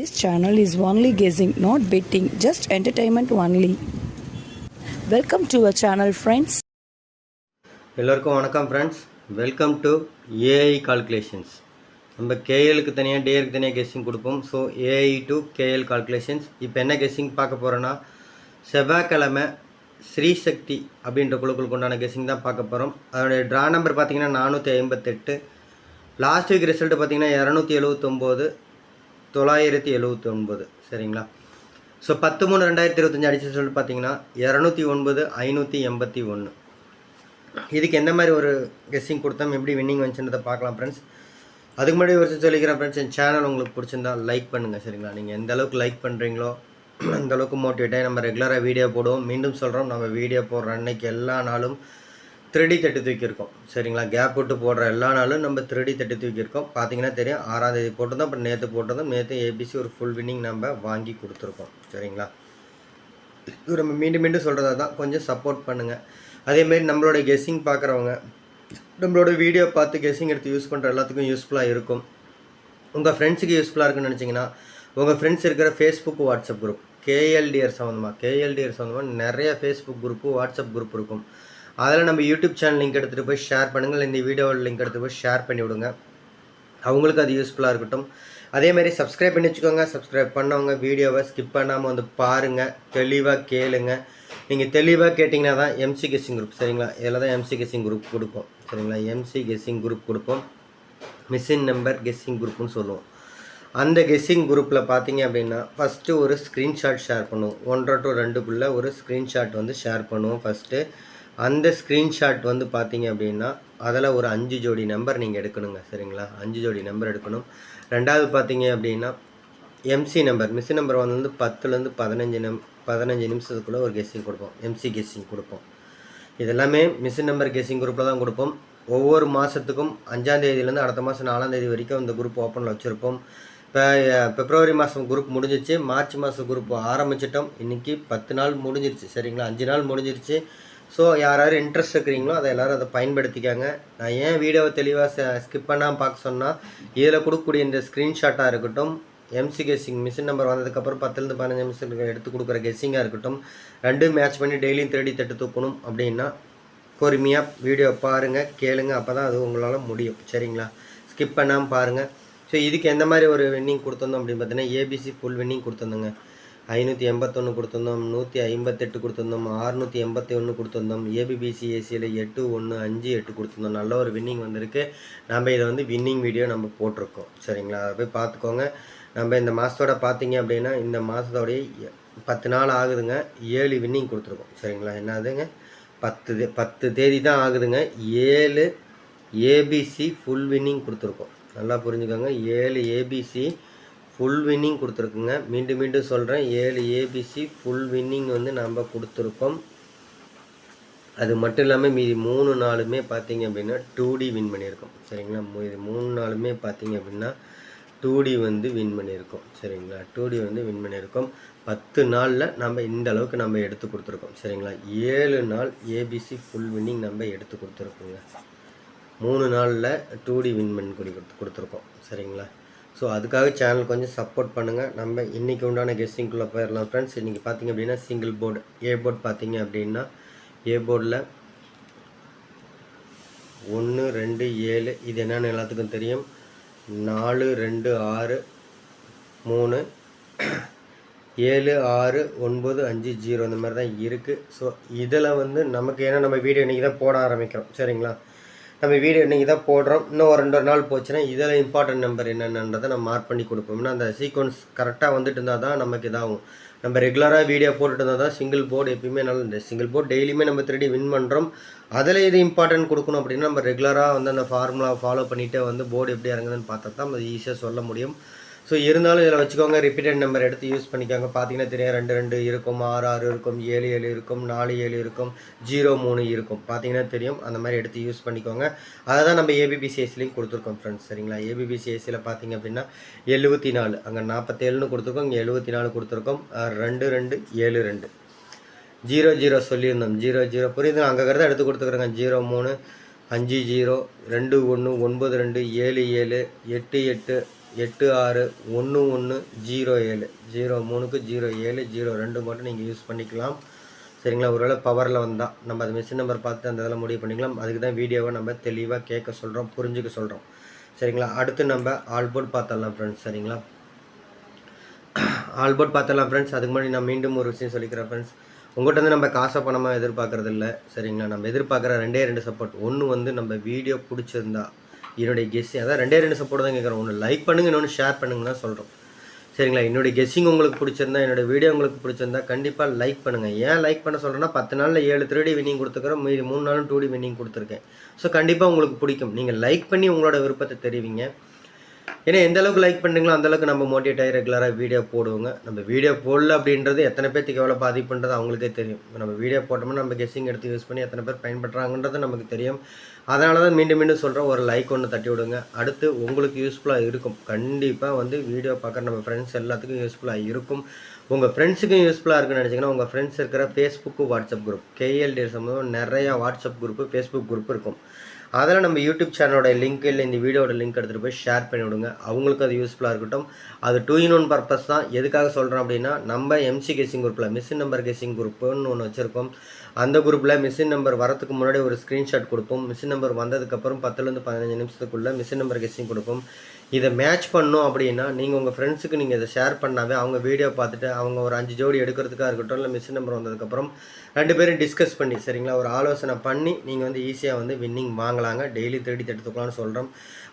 This channel is only guessing, not betting, just entertainment only. Welcome to our channel friends எல்லோருக்கும் வணக்கம் friends welcome to AI calculations நம்ம கேஎலுக்கு தனியாக டேருக்கு தனியாக கெஸ்ஸிங் கொடுப்போம். So AI to KL calculations இப்போ என்ன கெஸ்ஸிங் பார்க்க போகிறோன்னா செவ்வாய்க்கிழமை ஸ்ரீசக்தி அப்படின்ற குழுக்களுக்கு உண்டான கெஸ்ஸிங் தான் பார்க்க போகிறோம் அதோடைய ட்ரா நம்பர் பார்த்தீங்கன்னா நானூற்றி ஐம்பத்தெட்டு. லாஸ்ட் வீக் ரிசல்ட் பார்த்தீங்கன்னா இரநூத்தி எழுபத்தொம்போது தொள்ளாயிரத்தி எழுபத்தி ஒன்பது சரிங்களா? ஸோ பத்து மூணு ரெண்டாயிரத்தி இருபத்தஞ்சி அடிச்சு சொல்லிட்டு பார்த்தீங்கன்னா இரநூத்தி ஒன்பது ஐநூற்றி எண்பத்தி ஒன்று. இதுக்கு எந்த மாதிரி ஒரு கெஸ்ஸிங் கொடுத்தோம்? எப்படி வின்னிங் வந்துச்சுன்றதை பார்க்கலாம் ஃப்ரெண்ட்ஸ் அதுக்கு முன்னாடி ஒரு சொல்லிக்கிறேன் ஃப்ரெண்ட்ஸ் என் சேனல் உங்களுக்கு பிடிச்சிருந்தா லைக் பண்ணுங்கள் சரிங்களா? நீங்கள் எந்த அளவுக்கு லைக் பண்ணுறீங்களோ அந்த அளவுக்கு மோட்டிவேட்டாக நம்ம ரெகுலராக வீடியோ போடுவோம். மீண்டும் சொல்கிறோம் நம்ம வீடியோ போடுற அன்னைக்கு எல்லா நாளும் த்ரெடி தட்டி தூக்கியிருக்கோம். சரிங்களா? கேப் விட்டு போடுற எல்லா நாளும் நம்ம த்ரெடி தட்டி தூக்கியிருக்கோம். பார்த்தீங்கன்னா தெரியும் ஆறாம் தேதி போட்டதும் அப்புறம் நேற்று போட்டதும் நேற்று ஏபிசி ஒரு ஃபுல் வின்னிங் நம்ம வாங்கி கொடுத்துருக்கோம். சரிங்களா? இது நம்ம மீண்டும் மீண்டும் சொல்கிறதா தான். கொஞ்சம் சப்போர்ட் பண்ணுங்கள் அதேமாரி நம்மளோட கெஸ்ஸிங் பார்க்குறவங்க நம்மளோட வீடியோ பார்த்து கெஸ்ஸிங் எடுத்து யூஸ் பண்ணுற எல்லாத்துக்கும் யூஸ்ஃபுல்லாக இருக்கும். உங்கள் ஃப்ரெண்ட்ஸுக்கு யூஸ்ஃபுல்லாக இருக்குன்னு நினச்சிங்கன்னா உங்கள் ஃப்ரெண்ட்ஸ் இருக்கிற ஃபேஸ்புக் வாட்ஸ்அப் குரூப் கேஎல்டிஆர் சம்மந்தமாக கேஎல்டிஆர் சம்மந்தமாக நிறைய ஃபேஸ்புக் குரூப்பு வாட்ஸ்அப் குரூப் இருக்கும். அதில் நம்ம யூடியூப் சேனல் லிங்க் எடுத்துகிட்டு போய் ஷேர் பண்ணுங்கள். இந்த வீடியோவில் லிங்க் எடுத்து போய் ஷேர் பண்ணி விடுங்க. அவங்களுக்கு அது யூஸ்ஃபுல்லாக இருக்கட்டும். அதேமாரி சப்ஸ்கிரைப் பண்ணி வச்சுக்கோங்க. சப்ஸ்கிரைப் பண்ணவங்க வீடியோவை ஸ்கிப் பண்ணாமல் வந்து பாருங்கள் தெளிவாக கேளுங்க. நீங்கள் தெளிவாக கேட்டிங்கன்னா தான் எம்சி கெஸ்ஸிங் குரூப் சரிங்களா? இதில் தான் எம்சி கெஸ்ஸிங் குரூப் கொடுப்போம் சரிங்களா? எம்சி கெஸ்ஸிங் குரூப் கொடுப்போம் மிஸ்ஸின் நம்பர் கெஸ்ஸிங் குரூப்னு சொல்லுவோம். அந்த கெஸ்ஸிங் குரூப்பில் பார்த்தீங்க அப்படின்னா ஃபஸ்ட்டு ஒரு ஸ்க்ரீன்ஷாட் ஷேர் பண்ணுவோம் ஒன்றரை டு ரெண்டுக்குள்ளே ஒரு ஸ்க்ரீன்ஷாட் வந்து ஷேர் பண்ணுவோம் ஃபஸ்ட்டு அந்த ஸ்க்ரீன்ஷாட் வந்து பார்த்தீங்க அப்படின்னா அதில் ஒரு அஞ்சு ஜோடி நம்பர் நீங்கள் எடுக்கணுங்க சரிங்களா? அஞ்சு ஜோடி நம்பர் எடுக்கணும். ரெண்டாவது பார்த்தீங்க அப்படின்னா எம்சி நம்பர் மிஸ் நம்பர் வந்து பத்துலேருந்து பதினஞ்சு நம் பதினஞ்சு நிமிஷத்துக்குள்ளே ஒரு கெஸ்ஸிங் கொடுப்போம். எம்சி கெஸ்ஸிங் கொடுப்போம். இதெல்லாமே மிஸ் நம்பர் கெஸ்ஸிங் குரூப்பில் தான் கொடுப்போம். ஒவ்வொரு மாதத்துக்கும் அஞ்சாந்தேதியிலேருந்து அடுத்த மாதம் நாலாந்தேதி வரைக்கும் இந்த குரூப் ஓப்பனில் வச்சுருப்போம். இப்போ பிப்ரவரி மாதம் குரூப் முடிஞ்சிச்சு. மார்ச் மாதம் குரூப் ஆரம்பிச்சிட்டோம். இன்றைக்கி பத்து நாள் முடிஞ்சிருச்சு சரிங்களா? அஞ்சு நாள் முடிஞ்சிருச்சு. ஸோ யார் யார் இன்ட்ரெஸ்ட் இருக்கிறீங்களோ அதை எல்லோரும் அதை பயன்படுத்திக்காங்க. நான் ஏன் வீடியோவை தெளிவாக ஸ்கிப் பண்ணாமல் பார்க்க சொன்னால் இதில் கொடுக்கக்கூடிய இந்த ஸ்க்ரீன்ஷாட்டாக இருக்கட்டும் எம்சி கெஸ்ஸிங் மிஷின் நம்பர் வந்ததுக்கப்புறம் பத்துலேருந்து பதினஞ்சு நிமிஷத்துக்கு எடுத்து கொடுக்குற கெஸ்ஸிங்காக இருக்கட்டும் ரெண்டும் மேட்ச் பண்ணி டெய்லியும் தேடி தட்டு தூக்கணும் அப்படின்னா பொறுமையாக வீடியோ பாருங்கள் கேளுங்க அப்போ தான் அது உங்களால் முடியும். சரிங்களா? ஸ்கிப் பண்ணாமல் பாருங்கள் ஸோ இதுக்கு எந்த மாதிரி ஒரு வின்னிங் கொடுத்துருந்தோம் அப்படின்னு பார்த்தீங்கன்னா ஏபிசி ஃபுல் வின்னிங் கொடுத்துருந்தோங்க. ஐநூற்றி எண்பத்தொன்று கொடுத்துருந்தோம் நூற்றி ஐம்பத்தெட்டு கொடுத்துருந்தோம் அறுநூற்றி எண்பத்தி ஒன்று கொடுத்துருந்தோம் ஏபிபிசி ஏசியில் எட்டு ஒன்று அஞ்சு எட்டு கொடுத்துருந்தோம். நல்ல ஒரு வின்னிங் வந்திருக்கு. நம்ம இதை வந்து வின்னிங் வீடியோ நம்ம போட்டிருக்கோம். சரிங்களா? அதை போய் பார்த்துக்கோங்க. நம்ம இந்த மாதத்தோட பார்த்தீங்க அப்படின்னா இந்த மாதத்தோடைய பத்து நாள் ஆகுதுங்க. ஏழு வின்னிங் கொடுத்துருக்கோம். சரிங்களா? என்னதுங்க? பத்து தே பத்து தேதி தான் ஆகுதுங்க. ஏழு ஏபிசி ஃபுல் வின்னிங் கொடுத்துருக்கோம். நல்லா புரிஞ்சுக்கோங்க. ஏழு ஏபிசி ஃபுல் வின்னிங் கொடுத்துருக்குங்க. மீண்டும் மீண்டும் சொல்கிறேன் ஏழு ஏபிசி ஃபுல் வின்னிங் வந்து நம்ம கொடுத்துருக்கோம். அது மட்டும் இல்லாமல் மீதி மூணு நாளுமே பார்த்தீங்க அப்படின்னா டூ டி வின் பண்ணியிருக்கோம். சரிங்களா? மீதி மூணு நாளுமே பார்த்தீங்க அப்படின்னா டூ டி வந்து வின் பண்ணியிருக்கோம். சரிங்களா? டூ டி வந்து வின் பண்ணியிருக்கோம். பத்து நாளில் நம்ம இந்த அளவுக்கு நம்ம எடுத்து கொடுத்துருக்கோம். சரிங்களா? ஏழு நாள் ஏபிசி ஃபுல் வின்னிங் நம்ம எடுத்து கொடுத்துருக்கோங்க. மூணு நாளில் டூ டி வின் பண்ணி கொடுத்து கொடுத்துருக்கோம். சரிங்களா? ஸோ அதுக்காக சேனல் கொஞ்சம் சப்போர்ட் பண்ணுங்கள் நம்ம இன்றைக்கி உண்டான கெஸ்டிங்குள்ளே போயிடலாம் ஃப்ரெண்ட்ஸ் இன்றைக்கி பார்த்திங்க அப்படின்னா சிங்கிள் போர்டு ஏ போர்டு பார்த்தீங்க அப்படின்னா ஏ போர்டில் ஒன்று ரெண்டு ஏழு இது என்னென்னு எல்லாத்துக்கும் தெரியும். நாலு ரெண்டு ஆறு மூணு ஏழு ஆறு ஒன்பது அஞ்சு ஜீரோ இந்த மாதிரி தான் இருக்குது ஸோ இதில் வந்து நமக்கு ஏன்னா நம்ம வீடியோ இன்றைக்கி தான் போட ஆரம்பிக்கிறோம். சரிங்களா? நம்ம வீடியோ இன்றைக்கி தான் போடுறோம். இன்னும் ஒரு ரெண்டு நாள் போச்சுன்னா இதில் இம்பார்ட்டன்ட் நம்பர் என்னென்னதை நம்ம மார்க் பண்ணி கொடுப்போம். ஏன்னா அந்த சீக்வன்ஸ் கரெக்டாக வந்துட்டு இருந்தால் தான் நமக்கு இதாகும். நம்ம ரெகுலராக வீடியோ போட்டுட்டு இருந்தால் தான் சிங்கிள் போர்டு எப்பயுமே நல்ல இந்த சிங்கிள் போர்டு டெய்லியுமே நம்ம திருடி வின் பண்ணுறோம் அதில் இது இம்பார்ட்டன்ட் கொடுக்கணும் அப்படின்னா நம்ம ரெகுலராக வந்து அந்த ஃபார்முலா ஃபாலோ பண்ணிகிட்டே வந்து போர்டு எப்படி இறங்குதுன்னு பார்த்தா தான் நம்ம ஈஸியாக சொல்ல முடியும். ஸோ இருந்தாலும் இதில் வச்சுக்கோங்க ரிப்பீட்டட் நம்பர் எடுத்து யூஸ் பண்ணிக்கோங்க. பார்த்தீங்கன்னா தெரியும் ரெண்டு ரெண்டு இருக்கும் ஆறு ஆறு இருக்கும் ஏழு ஏழு இருக்கும் நாலு ஏழு இருக்கும் ஜீரோ மூணு இருக்கும். பார்த்தீங்கன்னா தெரியும் அந்த மாதிரி எடுத்து யூஸ் பண்ணிக்கோங்க. அதை தான் நம்ம ஏபிபிசிஎஸ்லையும் கொடுத்துருக்கோம் ஃப்ரெண்ட்ஸ் சரிங்களா? ஏபிபிசிஎஸ்சியில் பார்த்தீங்க அப்படின்னா எழுபத்தி நாலு அங்கே நாற்பத்தேழுன்னு கொடுத்துருக்கோம் இங்கே எழுபத்தி நாலு கொடுத்துருக்கோம் ரெண்டு ரெண்டு ஏழு ரெண்டு. ஜீரோ ஜீரோ சொல்லியிருந்தோம். Zero zero. புரியுது? அங்கே இருக்கிறத எடுத்து கொடுத்துக்குறேங்க. ஜீரோ மூணு அஞ்சு ஜீரோ ரெண்டு ஒன்று ஒன்பது ரெண்டு ஏழு ஏழு எட்டு எட்டு எட்டு ஆறு ஒன்று ஒன்று ஜீரோ ஏழு. ஜீரோ மூணுக்கு ஜீரோ ஏழு ஜீரோ ரெண்டு மட்டும் நீங்கள் யூஸ் பண்ணிக்கலாம். சரிங்களா? ஒருவேளை பவரில் வந்தால் நம்ம அது மிஷின் நம்பர் பார்த்து அந்த இதெல்லாம் முடிவு பண்ணிக்கலாம். அதுக்கு தான் வீடியோவை நம்ம தெளிவாக கேட்க சொல்கிறோம் புரிஞ்சுக்க சொல்கிறோம் சரிங்களா? அடுத்து நம்ம ஆல்போர்ட் பார்த்தரலாம் ஃப்ரெண்ட்ஸ் சரிங்களா? ஆல்போர்ட் பார்த்தரலாம் ஃப்ரெண்ட்ஸ் அதுக்கு முன்னாடி நான் மீண்டும் ஒரு விஷயம் சொல்லிக்கிறேன் ஃப்ரெண்ட்ஸ் உங்கள்கிட்ட வந்து நம்ம காசை பணமாக எதிர்பார்க்குறதில்ல. சரிங்களா? நம்ம எதிர்பார்க்குற ரெண்டே ரெண்டு சப்போர்ட் ஒன்று வந்து நம்ம வீடியோ பிடிச்சிருந்தா என்னுடைய கெஸ் அதான் ரெண்டே ரெண்டு சப்போர்ட் தான் கேட்குறோம் ஒன்று லைக் பண்ணுங்க இன்னொன்று ஷேர் பண்ணுங்கன்னா சொல்கிறோம் சரிங்களா? என்னுடைய கெஸ்ஸிங் உங்களுக்கு பிடிச்சிருந்தா என்னோடய வீடியோ உங்களுக்கு பிடிச்சிருந்தா கண்டிப்பாக லைக் பண்ணுங்கள் ஏன் லைக் பண்ண சொல்கிறேன்னா பத்து நாளில் ஏழு த்ரீ வின்னிங் கொடுத்துக்கிறோம். மீதி மூணு நாளும் டூ டி வின்னிங் கொடுத்துருக்கேன். ஸோ கண்டிப்பாக உங்களுக்கு பிடிக்கும். நீங்கள் லைக் பண்ணி உங்களோட விருப்பத்தை தெரிவிங்க. ஏன்னா எந்த அளவுக்கு லைக் பண்ணுறீங்களோ அந்தளவுக்கு நம்ம மோட்டிவேட் ஆகி ரெகுலராக வீடியோ போடுவோங்க. நம்ம வீடியோ போடல அப்படின்றது எத்தனை பேர்த்துக்கு எவ்வளோ பாதிப்புன்றது அவங்களுக்கே தெரியும். நம்ம வீடியோ போட்டோம்னா நம்ம கெஸ்ஸிங் எடுத்து யூஸ் பண்ணி எத்தனை பேர் பயன்படுறாங்கன்றது நமக்கு தெரியும். அதனால தான் மீண்டும் மீண்டும் சொல்கிறோம் ஒரு லைக் ஒன்று தட்டி விடுங்க. அடுத்து உங்களுக்கு யூஸ்ஃபுல்லாக இருக்கும். கண்டிப்பாக வந்து வீடியோ பார்க்குற நம்ம ஃப்ரெண்ட்ஸ் எல்லாத்துக்கும் யூஸ்ஃபுல்லாக இருக்கும். உங்கள் ஃப்ரெண்ட்ஸுக்கும் யூஸ்ஃபுல்லாக இருக்குன்னு நினச்சிங்கன்னா உங்கள் ஃப்ரெண்ட்ஸ் இருக்கிற ஃபேஸ்புக்கு வாட்ஸ்அப் குரூப் கேஎல்டி சம்மந்தம் நிறையா வாட்ஸ்அப் குரூப்பு ஃபேஸ்புக் குரூப் இருக்கும். அதில் நம்ம யூடியூப் சேனலோட லிங்க் இல்லை இந்த வீடியோட லிங்க் எடுத்துகிட்டு போய் ஷேர் பண்ணி விடுங்க. அவங்களுக்கு அது யூஸ்ஃபுல்லாக இருக்கட்டும். அது டூ இன் ஒன் பர்பஸ் தான். எதுக்காக சொல்கிறோம் அப்படின்னா நம்ம எம்சி கேசிங் குரூப்பில் மிஷின் நம்பர் கேசிங் குரூப்புன்னு ஒன்று வச்சுருக்கோம். அந்த குரூப்பில் மிஷின் நம்பர் வரத்துக்கு முன்னாடி ஒரு ஸ்க்ரீன்ஷாட் கொடுப்போம். மிஷின் நம்பர் வந்ததுக்கப்புறம் பத்துலேருந்து பதினஞ்சு நிமிஷத்துக்குள்ளே மிஷின் நம்பர் கெஸிங் கொடுப்போம். இதை மேட்ச் பண்ணோம் அப்படின்னா நீங்கள் உங்கள் ஃப்ரெண்ட்ஸுக்கு நீங்கள் இதை ஷேர் பண்ணாவே அவங்க வீடியோ பார்த்துட்டு அவங்க ஒரு அஞ்சு ஜோடி எடுக்கிறதுக்காக இருக்கட்டும் இல்லை மிஷின் நம்பர் வந்ததுக்கப்புறம் ரெண்டு பேரும் டிஸ்கஸ் பண்ணி சரிங்களா? ஒரு ஆலோசனை பண்ணி நீங்கள் வந்து ஈஸியாக வந்து வின்னிங் வாங்கலாங்க. டெய்லி தேடி எடுத்துக்கலாம்னு சொல்கிறோம்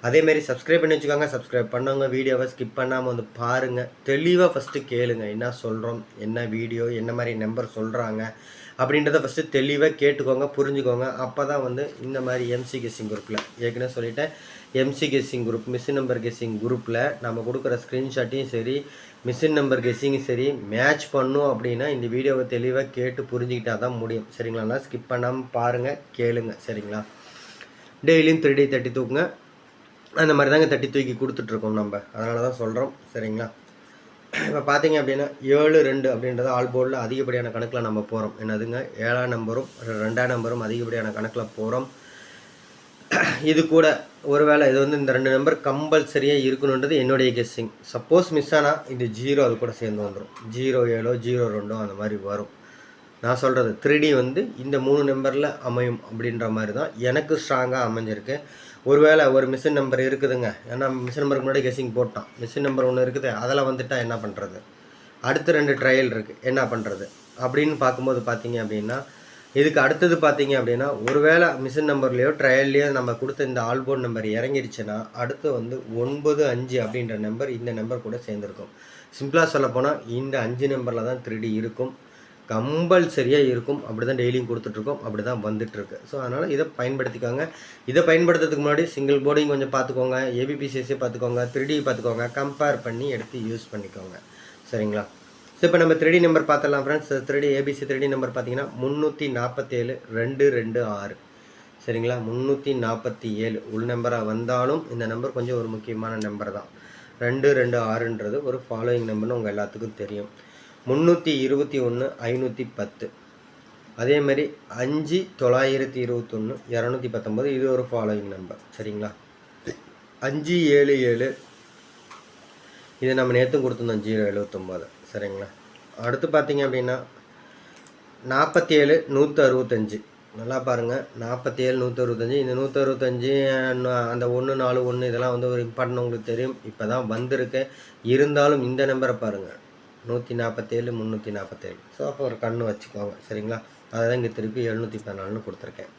அதேமாரி சப்ஸ்கிரைப் பண்ணி வச்சுக்கோங்க. சப்ஸ்கிரைப் பண்ணவங்க வீடியோவை ஸ்கிப் பண்ணாமல் வந்து பாருங்கள் தெளிவாக ஃபஸ்ட்டு கேளுங்க. என்ன சொல்கிறோம் என்ன வீடியோ என்ன மாதிரி நம்பர் சொல்கிறாங்க அப்படின்றத ஃபஸ்ட்டு தெளிவாக கேட்டுக்கோங்க புரிஞ்சுக்கோங்க. அப்போ தான் வந்து இந்த மாதிரி எம்சி கெஸ்ஸிங் குரூப்பில் ஏற்கனவே சொல்லிட்டேன். MC guessing group machine number guessing குரூப்பில் நம்ம கொடுக்குற ஸ்க்ரீன்ஷாட்டையும் சரி மிஷின் நம்பர் கெஸ்ஸிங்கும் சரி மேட்ச் பண்ணும் அப்படின்னா இந்த வீடியோவை தெளிவாக கேட்டு புரிஞ்சுக்கிட்டா தான் முடியும். சரிங்களாண்ணா ஸ்கிப் பண்ணாமல் பாருங்கள் கேளுங்க. சரிங்களா? டெய்லியும் த்ரீ தேர்ட்டி தூக்குங்க அந்த மாதிரி தாங்க தட்டி தூக்கி கொடுத்துட்ருக்கோம் நம்ம. அதனால தான் சொல்கிறோம் சரிங்களா? இப்போ பார்த்தீங்க அப்படின்னா ஏழு ரெண்டு அப்படின்றது ஆல் போர்டில் அதிகப்படியான கணக்கில் நம்ம போகிறோம் என்னதுங்க? ஏழாம் நம்பரும் ரெண்டாம் நம்பரும் அதிகப்படியான கணக்கில் போகிறோம் இது கூட ஒருவேளை இது வந்து இந்த ரெண்டு நம்பர் கம்பல்சரியாக இருக்கணுன்றது என்னுடைய கெஸ்ஸிங் சப்போஸ் மிஸ் ஆனால் இது ஜீரோ அது கூட சேர்ந்து வந்துடும் ஜீரோ ஏழோ ஜீரோ ரெண்டோ அந்த மாதிரி வரும். நான் சொல்கிறது த்ரீ வந்து இந்த மூணு நம்பரில் அமையும் அப்படின்ற மாதிரி தான் எனக்கு ஸ்ட்ராங்காக அமைஞ்சிருக்கு. ஒருவேளை ஒரு மிஷின் நம்பர் இருக்குதுங்க. ஏன்னா மிஷின் நம்பருக்கு முன்னாடி கெஸிங் போட்டான். மிஷின் நம்பர் ஒன்று இருக்குது அதில் வந்துட்டால் என்ன பண்ணுறது அடுத்து ரெண்டு ட்ரையல் இருக்குது என்ன பண்ணுறது அப்படின்னு பார்க்கும்போது பார்த்தீங்க அப்படின்னா இதுக்கு அடுத்தது பார்த்தீங்க அப்படின்னா ஒருவேளை மிஷின் நம்பர்லேயோ ட்ரையல்லையோ நம்ம கொடுத்த இந்த ஆல்போர்ட் நம்பர் இறங்கிடுச்சுன்னா அடுத்து வந்து ஒன்பது அஞ்சு அப்படின்ற நம்பர் இந்த நம்பர் கூட சேர்ந்துருக்கும். சிம்பிளாக சொல்லப்போனால் இந்த அஞ்சு நம்பரில் தான் த்ரீ இருக்கும். கம்பல்சரியாக இருக்கும். அப்படி தான் டெய்லியும் கொடுத்துட்ருக்கோம். அப்படி தான் வந்துட்டுருக்கு ஸோ அதனால் இதை பயன்படுத்திக்கோங்க. இதை பயன்படுத்துறதுக்கு முன்னாடி சிங்கிள் போர்டிங் கொஞ்சம் பார்த்துக்கோங்க. ஏபிபிசிஎஸ்சி பார்த்துக்கோங்க. த்ரீடி பார்த்துக்கோங்க. கம்பேர் பண்ணி எடுத்து யூஸ் பண்ணிக்கோங்க. சரிங்களா? ஸோ இப்போ நம்ம த்ரீ நம்பர் பார்த்துடலாம் friends three ABC three number பார்த்தீங்கன்னா முந்நூற்றி நாற்பத்தேழு ரெண்டு ரெண்டு ஆறு. சரிங்களா? முந்நூற்றி நாற்பத்தி ஏழு உள் நம்பராக வந்தாலும் இந்த நம்பர் கொஞ்சம் ஒரு முக்கியமான நம்பர் தான். ரெண்டு ரெண்டு ஆறுன்றது ஒரு ஃபாலோயிங் நம்பர்னு உங்கள் எல்லாத்துக்கும் தெரியும். முந்நூற்றி இருபத்தி ஒன்று ஐநூற்றி பத்து. அதேமாரி அஞ்சு தொள்ளாயிரத்தி இருபத்தொன்று இரநூத்தி பத்தொம்போது இது ஒரு ஃபாலோயிங் நம்பர் சரிங்களா? அஞ்சு ஏழு ஏழு. இது நம்ம நேற்று கொடுத்துருந்தோம் ஜீரோ எழுபத்தொம்போது சரிங்களா? அடுத்து பார்த்தீங்க அப்படின்னா நாற்பத்தி ஏழு நூற்றி அறுபத்தஞ்சு நல்லா பாருங்கள் நாற்பத்தி ஏழு நூற்றி அறுபத்தஞ்சு இந்த நூற்றி அறுபத்தஞ்சு அந்த ஒன்று நாலு ஒன்று இதெல்லாம் வந்து ஒரு இம்பார்ட்டன் உங்களுக்கு தெரியும். இப்போ தான் வந்திருக்கு. இருந்தாலும் இந்த நம்பரை பாருங்கள் நூற்றி நாற்பத்தேழு முந்நூற்றி நாற்பத்தேழு ஸோ அப்போ ஒரு கண்ணு வச்சுக்கோங்க. சரிங்களா? அதை தான் இங்கே திருப்பி எழுநூற்றி பதினாலுன்னு கொடுத்துருக்கேன்.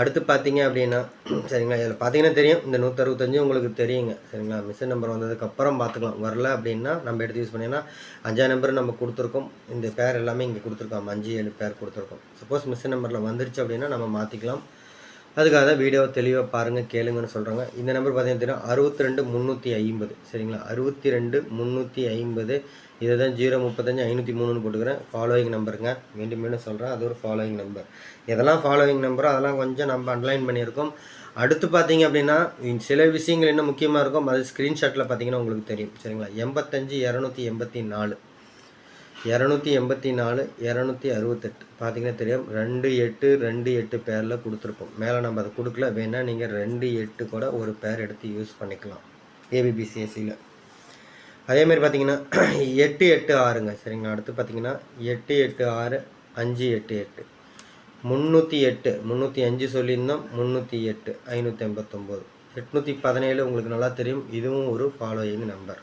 அடுத்து பார்த்தீங்க அப்படின்னா சரிங்களா? இதில் பார்த்தீங்கன்னா தெரியும். இந்த நூற்றறுபத்தஞ்சு உங்களுக்கு தெரியுங்க. சரிங்களா? மிஷின் நம்பர் வந்ததுக்கப்புறம் பார்த்துக்கலாம் வரல அப்படின்னா நம்ம எடுத்து யூஸ் பண்ணிங்கன்னா அஞ்சாம் நம்பர் நம்ம கொடுத்துருக்கோம். இந்த பேர் எல்லாமே இங்கே கொடுத்துருக்கோம். அஞ்சு ஏழு பேர் கொடுத்துருக்கோம். சப்போஸ் மிஷின் நம்பரில் வந்துருச்சு அப்படின்னா நம்ம மாற்றிக்கலாம் அதுக்காக தான் வீடியோ தெளிவாக பாருங்கள் கேளுங்கன்னு சொல்கிறாங்க இந்த நம்பர் பார்த்தீங்கன்னா அறுபத்தி ரெண்டு முந்நூற்றி ஐம்பது. சரிங்களா? அறுபத்தி ரெண்டு முந்நூற்றி ஐம்பது. இதை தான் ஜீரோ முப்பத்தஞ்சு ஐநூற்றி மூணுன்னு போட்டுக்கிறேன். ஃபாலோயிங் நம்பருங்க மீண்டும் மீண்டும் சொல்கிறேன் அது ஒரு ஃபாலோயிங் நம்பர் எதெல்லாம் ஃபாலோயிங் நம்பரோ அதெல்லாம் கொஞ்சம் நம்ம அன்லைன் பண்ணியிருக்கோம். அடுத்து பார்த்தீங்க அப்படின்னா சில விஷயங்கள் என்ன முக்கியமாக இருக்கும் அது ஸ்க்ரீன்ஷாட்டில் பார்த்தீங்கன்னா உங்களுக்கு தெரியும். சரிங்களா? எண்பத்தஞ்சு இரநூத்தி எண்பத்தி நாலு. இரநூத்தி எண்பத்தி நாலு இரநூத்தி அறுபத்தெட்டு. பார்த்தீங்கன்னா தெரியும். ரெண்டு எட்டு ரெண்டு எட்டு பேரில் கொடுத்துருப்போம். மேலே நம்ம அதை கொடுக்கல. வேணால் நீங்கள் ரெண்டு எட்டு கூட ஒரு பேர் எடுத்து யூஸ் பண்ணிக்கலாம். ஏபிபிசிஎஸ்சியில் அதேமாதிரி பார்த்தீங்கன்னா எட்டு எட்டு ஆறுங்க. சரிங்களா? அடுத்து பார்த்தீங்கன்னா எட்டு எட்டு ஆறு அஞ்சு எட்டு எட்டு. முந்நூற்றி எட்டு. முந்நூற்றி அஞ்சு சொல்லியிருந்தோம். முந்நூற்றி எட்டு ஐநூற்றி எண்பத்தொம்போது. எட்நூற்றி பதினேழு உங்களுக்கு நல்லா தெரியும். இதுவும் ஒரு ஃபாலோயிங் நம்பர்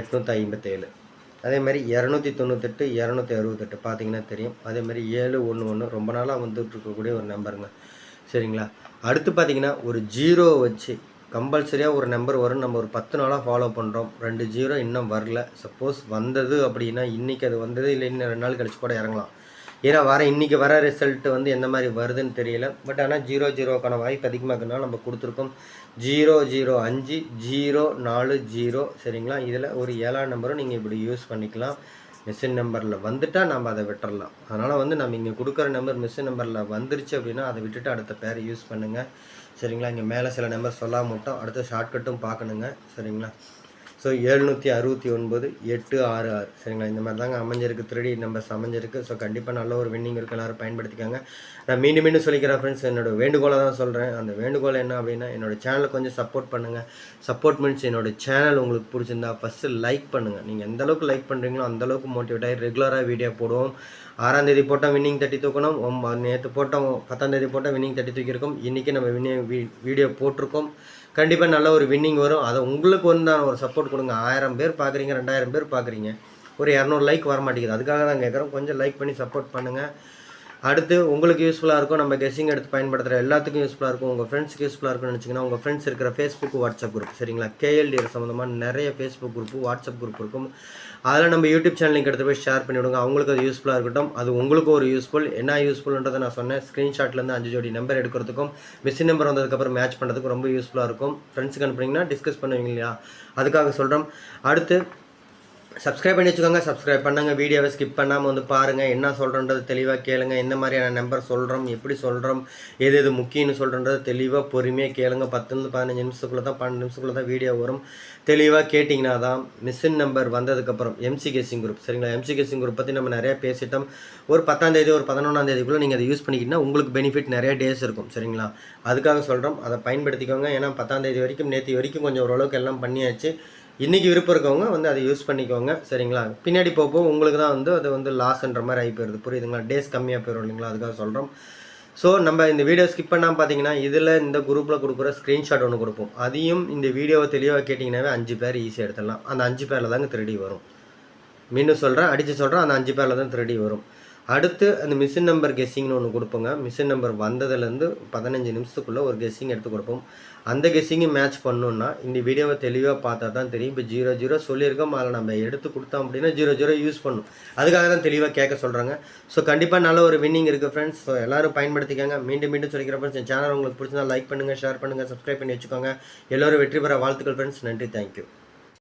எட்நூற்றி ஐம்பத்தேழு. அதே மாதிரி இரநூத்தி தொண்ணூத்தெட்டு இரநூத்தி அறுபத்தெட்டு பார்த்தீங்கன்னா தெரியும். அதே மாதிரி ஏழு ஒன்று ஒன்று ரொம்ப நாளாக வந்துட்டு இருக்கக்கூடிய ஒரு நம்பருங்க சரிங்களா? அடுத்து பார்த்தீங்கன்னா ஒரு ஜீரோ வச்சு கம்பல்சரியாக ஒரு நம்பர் வரும். நம்ம ஒரு பத்து நாளாக ஃபாலோ பண்ணுறோம் ரெண்டு ஜீரோ இன்னும் வரல. சப்போஸ் வந்தது அப்படின்னா இன்றைக்கி அது வந்தது இல்லை இன்னும் ரெண்டு நாள் கழிச்சு கூட இறங்கலாம். ஏன்னா வர இன்றைக்கி வர ரிசல்ட் வந்து எந்த மாதிரி வருதுன்னு தெரியல. பட் ஆனால் ஜீரோ ஜீரோக்கான வாய்ப்பு அதிகமாக இருக்குன்னா நம்ம கொடுத்துருக்கோம். ஜீரோ ஜீரோ அஞ்சு ஜீரோ நாலு ஜீரோ சரிங்களா? இதில் ஒரு ஏழாம் நம்பரும் நீங்கள் இப்படி யூஸ் பண்ணிக்கலாம். மிஷின் நம்பரில் வந்துட்டால் நம்ம அதை விட்டுறலாம். அதனால் வந்து நம்ம இங்கே கொடுக்குற நம்பர் மிஷின் நம்பரில் வந்துருச்சு அப்படின்னா அதை விட்டுட்டு அடுத்த பேரை யூஸ் பண்ணுங்கள் சரிங்களா? இங்கே மேலே சில நம்பர் சொல்லாம மட்டும் அடுத்த ஷார்ட்கட்டும் பார்க்கணுங்க. சரிங்களா? ஸோ எழுநூற்றி அறுபத்தி ஒன்பது எட்டு ஆறு ஆறு. சரிங்களா? இந்த மாதிரி தாங்க அமைஞ்சிருக்கு. த்ரீ நம்பர்ஸ் அமைஞ்சிருக்கு ஸோ கண்டிப்பாக நல்ல ஒரு வின்னிங் இருக்கு. எல்லோரும் பயன்படுத்திக்காங்க. நான் மீண்டும் மீண்டும் சொல்லிக்கிறேன் ஃப்ரெண்ட்ஸ் என்னோட வேண்டுகோளை தான் சொல்கிறேன் அந்த வேண்டுகோள் என்ன அப்படின்னா என்னோட சேனலை கொஞ்சம் சப்போர்ட் பண்ணுங்கள் சப்போர்ட் மீன்ஸ் என்னோட சேனல் உங்களுக்கு பிடிச்சிருந்தா ஃபஸ்ட்டு லைக் பண்ணுங்கள் நீங்கள் எந்த அளவுக்கு லைக் பண்ணுறீங்களோ அந்தளவுக்கு மோட்டிவேட் ஆகி ரெகுலராக வீடியோ போடுவோம். ஆறாம் தேதி போட்டால் வின்னிங் தட்டி தூக்கணும். நேற்று போட்டோம் பத்தாம் தேதி போட்டால் வின்னிங் தட்டி தூக்கியிருக்கோம். இன்றைக்கி நம்ம வின்னிங் வீடியோ போட்டிருக்கோம். கண்டிப்பாக நல்ல ஒரு வின்னிங் வரும். அதை உங்களுக்கு வந்து நான் ஒரு சப்போர்ட் கொடுங்க. ஆயிரம் பேர் பார்க்குறீங்க ரெண்டாயிரம் பேர் பார்க்குறீங்க ஒரு இரநூறு லைக் வர மாட்டேங்குது அதுக்காக தான் கேட்குறோம் கொஞ்சம் லைக் பண்ணி சப்போர்ட் பண்ணுங்கள் அடுத்து உங்களுக்கு யூஸ்ஃபுல்லாக இருக்கும் நம்ம கெஸ்ஸிங் எடுத்து பயன்படுத்துகிற எல்லாத்துக்கும் யூஸ்ஃபுல்லாக இருக்கும். உங்கள் ஃப்ரெண்ட்ஸ்க்கு யூஸ்ஃபுல்லாக இருக்கும்னு நினச்சிங்கன்னா உங்கள் ஃப்ரெண்ட்ஸ் இருக்கிற ஃபேஸ்புக் வாட்ஸ்அப் குரூப் சரிங்களா? கேஎல்டிஆர் சம்மந்தமாக நிறைய ஃபேஸ்புக் குரூப் வாட்ஸ்அப் குரூப் இருக்கும். அதில் நம்ம யூடியூப் சேனல் லிங்க் எடுத்து போய் ஷேர் பண்ணி விடுங்க. அவங்களுக்கு அது யூஸ்ஃபுல்லாக இருக்கட்டும். அது உங்களுக்கு ஒரு யூஸ்ஃபுல் என்ன யூஸ்ஃபுல்ன்றதை நான் சொன்னேன். ஸ்க்ரீன்ஷாட்லேருந்து அஞ்சு ஜோடி நம்பர் எடுக்கிறதுக்கும் மிஷின் நம்பர் வந்ததுக்கப்புறம் மேட்ச் பண்ணுறதுக்கும் ரொம்ப யூஸ்ஃபுல்லாக இருக்கும். ஃப்ரெண்ட்ஸுக்கு அனுப்புனீங்கன்னா டிஸ்கஸ் பண்ணுவீங்க இல்லையா? அதுக்காக சொல்கிறோம் அடுத்து சப்ஸ்கிரைப் பண்ணி வச்சுக்கோங்க. சப்ஸ்கிரைப் பண்ணுங்கள் வீடியோவை ஸ்கிப் பண்ணாமல் வந்து பாருங்கள் என்ன சொல்கிறன்றது தெளிவாக கேளுங்க. எந்த மாதிரியான நம்பர் சொல்கிறோம் எப்படி சொல்கிறோம் எது எது முக்கியம்னு சொல்கிறன்றது தெளிவாக பொறுமையாக கேளுங்க. பத்துலேருந்து பதினஞ்சு நிமிஷத்துக்குள்ளே தான் பன்னெண்டு நிமிஷத்துக்குள்ளே தான் வீடியோ வரும். தெளிவாக கேட்டிங்கன்னா தான் மிஷின் நம்பர் வந்ததுக்கப்புறம் எம்சி கேசிங் குரூப் சரிங்களா? எம்சி கேசிங் குரூப் பற்றி நம்ம நிறையா பேசிட்டோம். ஒரு பத்தாந்தேதி ஒரு பதினொன்றாம் தேதிக்குள்ளே நீங்கள் அதை யூஸ் பண்ணிக்கிட்டீங்கன்னா உங்களுக்கு பெனிஃபிட் நிறைய டேஸ் இருக்கும். சரிங்களா? அதுக்காக சொல்கிறோம் அதை பயன்படுத்திக்கோங்க. ஏன்னா பத்தாந்தேதி வரைக்கும் நேற்று வரைக்கும் கொஞ்சம் ஓரளவுக்கு எல்லாம் பண்ணியாச்சு. இன்றைக்கி விருப்பம் இருக்கவங்க வந்து அதை யூஸ் பண்ணிக்கோங்க சரிங்களா? பின்னாடி போக உங்களுக்கு தான் வந்து அது வந்து லாஸ்ன்ற மாதிரி ஆகி போயிருது. புரியுதுங்களா? டேஸ் கம்மியாக போயிடும் இல்லைங்களா? அதுக்காக சொல்கிறோம் ஸோ நம்ம இந்த வீடியோ ஸ்கிப் பண்ணாமல் பார்த்தீங்கன்னா இதில் இந்த குரூப்பில் கொடுக்குற ஸ்க்ரீன்ஷாட் ஒன்று கொடுப்போம். அதையும் இந்த வீடியோவை தெளிவாக கேட்டிங்கன்னாவே அஞ்சு பேர் ஈஸியாக எடுத்துடலாம். அந்த அஞ்சு பேரில் தாங்க திருடி வரும். மீண்டும் சொல்கிறேன் அடித்து சொல்கிறேன் அந்த அஞ்சு பேரில் தான் திருடி வரும். அடுத்து அந்த மிஷின் நம்பர் கெஸ்ஸிங்னு ஒன்று கொடுப்போங்க. மிஷின் நம்பர் வந்ததுலேருந்து பதினஞ்சு நிமிஷத்துக்குள்ளே ஒரு கெஸ்ஸிங் எடுத்து கொடுப்போம். அந்த கெஸ்ஸிங்கை மேட்ச் பண்ணணுன்னா இந்த வீடியோவை தெளிவாக பார்த்தா தான் தெரியும். இப்போ ஜீரோ ஜீரோ சொல்லியிருக்கோம். அதில் நம்ம எடுத்து கொடுத்தோம் அப்படின்னா ஜீரோ ஜீரோ யூஸ் பண்ணும். அதுக்காக தான் தெளிவாக கேட்க சொல்கிறாங்க ஸோ கண்டிப்பாக நல்ல ஒரு வின்னிங் இருக்குது ஃப்ரெண்ட்ஸ் ஸோ எல்லோரும் பயன்படுத்திக்கோங்க. மீண்டும் மீண்டும் சொல்லிக்கிற ஃப்ரெண்ட்ஸ் என் சேனல் உங்களுக்கு பிடிச்சிருந்தா லைக் பண்ணுங்கள் ஷேர் பண்ணுங்கள் சப்ஸ்கிரைப் பண்ணி வச்சுக்கோங்க. எல்லோரும் வெற்றி பெற வாழ்த்துக்கள் ஃப்ரெண்ட்ஸ் நன்றி. தேங்க்யூ